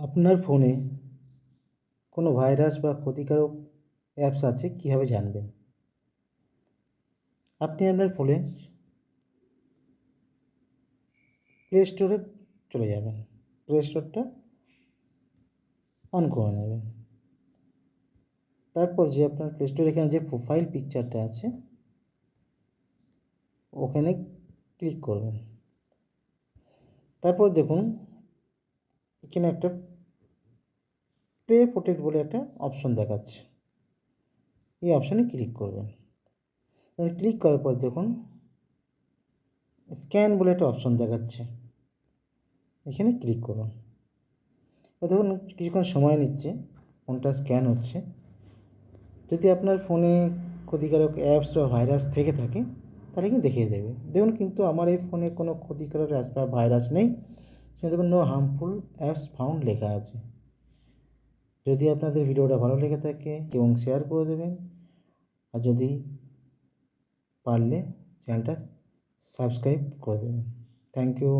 আপনার ফোনে কোনো ভাইরাস বা ক্ষতিকারক অ্যাপস আছে? কীভাবে জানবেন? আপনি আপনার ফোনে প্লে স্টোরে চলে যাবেন। প্লে স্টোরটা অন করে নেবেন। তারপর যে আপনার প্লে স্টোরে এখানে যে প্রোফাইল পিকচারটা আছে, ওখানে ক্লিক করবেন। তারপর দেখুন, এখানে একটা প্লে প্রোটেক্ট বলে একটা অপশন দেখাচ্ছে। এই অপশানে ক্লিক করবেন। ক্লিক করার পর দেখুন স্ক্যান বলে একটা অপশন দেখাচ্ছে। এখানে ক্লিক করুন। দেখুন, কিছুক্ষণ সময় নিচ্ছে, ফোনটা স্ক্যান হচ্ছে। যদি আপনার ফোনে ক্ষতিকারক অ্যাপস বা ভাইরাস থেকে থাকে, তাহলে কিন্তু দেখিয়ে দেবে। দেখুন, কিন্তু আমার এই ফোনে কোনো ক্ষতিকারক অ্যাপস বা ভাইরাস নেই। সেখানে দেখুন নো হার্মফুল অ্যাপস ফাউন্ড লেখা আছে। যদি আপনাদের ভিডিওটা ভালো লেগে থাকে এবং শেয়ার করে দেবেন, আর যদি পারলে চ্যানেলটা সাবস্ক্রাইব করে দেবেন। Thank you